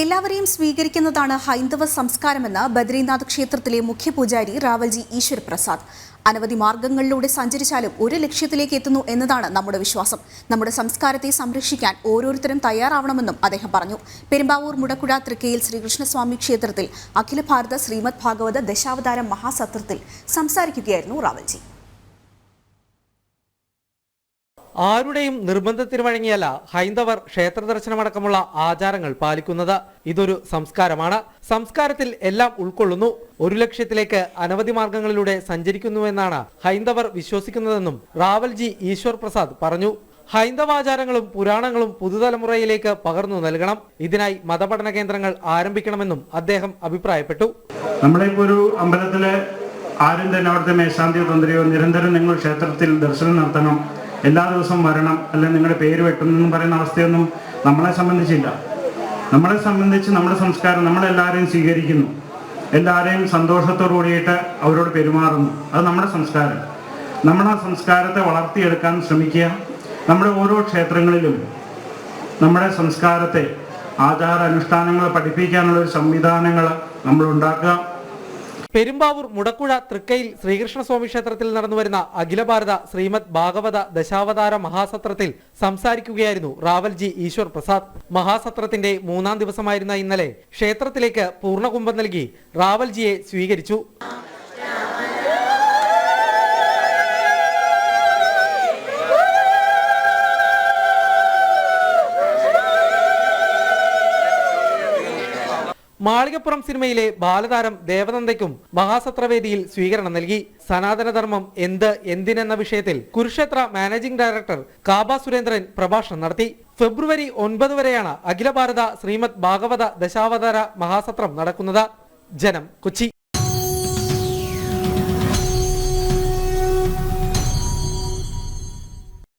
എല്ലാവരെയും സ്വീകരിക്കുന്നതാണ് ഹൈന്ദവ സംസ്കാരമെന്ന് ബദ്രീനാഥ് ക്ഷേത്രത്തിലെ മുഖ്യപൂജാരി റാവൽജി ഈശ്വർ പ്രസാദ് അനവധി മാർഗങ്ങളിലൂടെ സഞ്ചരിച്ചാലും ഒരു ലക്ഷ്യത്തിലേക്ക് എത്തുന്നു എന്നതാണ് നമ്മുടെ വിശ്വാസം. നമ്മുടെ സംസ്കാരത്തെ സംരക്ഷിക്കാൻ ഓരോരുത്തരും തയ്യാറാവണമെന്നും അദ്ദേഹം പറഞ്ഞു. പെരുമ്പാവൂർ മുടക്കുഴ തൃക്കയിൽ ശ്രീകൃഷ്ണസ്വാമി ക്ഷേത്രത്തിൽ അഖില ഭാരത ശ്രീമദ് ഭാഗവത ദശാവതാരം മഹാസത്രത്തിൽ സംസാരിക്കുകയായിരുന്നു റാവൽജി. ആരുടെയും നിർബന്ധത്തിന് വഴങ്ങിയല്ല ഹൈന്ദവർ ക്ഷേത്ര ദർശനമടക്കമുള്ള ആചാരങ്ങൾ പാലിക്കുന്നത്. ഇതൊരു സംസ്കാരമാണ്. സംസ്കാരത്തിൽ എല്ലാം ഉൾക്കൊള്ളുന്നു. ഒരു ലക്ഷ്യത്തിലേക്ക് അനവധി മാർഗങ്ങളിലൂടെ സഞ്ചരിക്കുന്നുവെന്നാണ് ഹൈന്ദവർ വിശ്വസിക്കുന്നതെന്നും റാവൽജി ഈശ്വർ പ്രസാദ് പറഞ്ഞു. ഹൈന്ദവാചാരങ്ങളും പുരാണങ്ങളും പുതുതലമുറയിലേക്ക് പകർന്നു നൽകണം. ഇതിനായി മതപഠന കേന്ദ്രങ്ങൾ ആരംഭിക്കണമെന്നും അദ്ദേഹം അഭിപ്രായപ്പെട്ടു. നമ്മളിപ്പോൾ ഒരു അമ്പലത്തിലെ ആരും തന്നെ അവിടുത്തെ മേശാന്തിയോ തന്ത്രിയോ നിരന്തരം നിങ്ങൾ ക്ഷേത്രത്തിൽ ദർശനം നടത്തണം. എല്ലാ ദിവസവും വരണം അല്ലെങ്കിൽ നിങ്ങളുടെ പേര് വെട്ടണമെന്നും പറയുന്ന അവസ്ഥയൊന്നും നമ്മളെ സംബന്ധിച്ചില്ല. നമ്മളെ സംബന്ധിച്ച് നമ്മുടെ സംസ്കാരം നമ്മളെല്ലാവരെയും സ്വീകരിക്കുന്നു. എല്ലാവരെയും സന്തോഷത്തോടു കൂടിയിട്ട് അവരോട് പെരുമാറുന്നു. അത് നമ്മുടെ സംസ്കാരം. നമ്മൾ ആ സംസ്കാരത്തെ വളർത്തിയെടുക്കാൻ ശ്രമിക്കുക. നമ്മുടെ ഓരോ ക്ഷേത്രങ്ങളിലും നമ്മുടെ സംസ്കാരത്തെ ആചാര അനുഷ്ഠാനങ്ങളെ പഠിപ്പിക്കാനുള്ള സംവിധാനങ്ങൾ നമ്മൾ ഉണ്ടാക്കുക. പെരുമ്പാവൂർ മുടക്കുഴ തൃക്കയിൽ ശ്രീകൃഷ്ണസ്വാമി ക്ഷേത്രത്തിൽ നടന്നുവരുന്ന അഖില ഭാരത ശ്രീമദ് ഭാഗവത ദശാവതാര മഹാസത്രത്തിൽ സംസാരിക്കുകയായിരുന്നു റാവൽജി ഈശ്വർ പ്രസാദ്. മഹാസത്രത്തിന്റെ മൂന്നാം ദിവസമായിരുന്ന ഇന്നലെ ക്ഷേത്രത്തിലേക്ക് പൂർണകുംഭം നൽകി റാവൽജിയെ സ്വീകരിച്ചു. മാളികപ്പുറം സിനിമയിലെ ബാലതാരം ദേവനന്ദയ്ക്കും മഹാസത്രവേദിയിൽ സ്വീകരണം നൽകി. സനാതനധർമ്മം എന്ത് എന്തിനെന്ന വിഷയത്തിൽ കുരുക്ഷേത്ര മാനേജിംഗ് ഡയറക്ടർ കാബ സുരേന്ദ്രൻ പ്രഭാഷണം നടത്തി. ഫെബ്രുവരി ഒൻപത് വരെയാണ് അഖില ഭാരത ശ്രീമദ് ഭാഗവത ദശാവതാര മഹാസത്രം നടക്കുന്നത്. ജനം കൊച്ചി.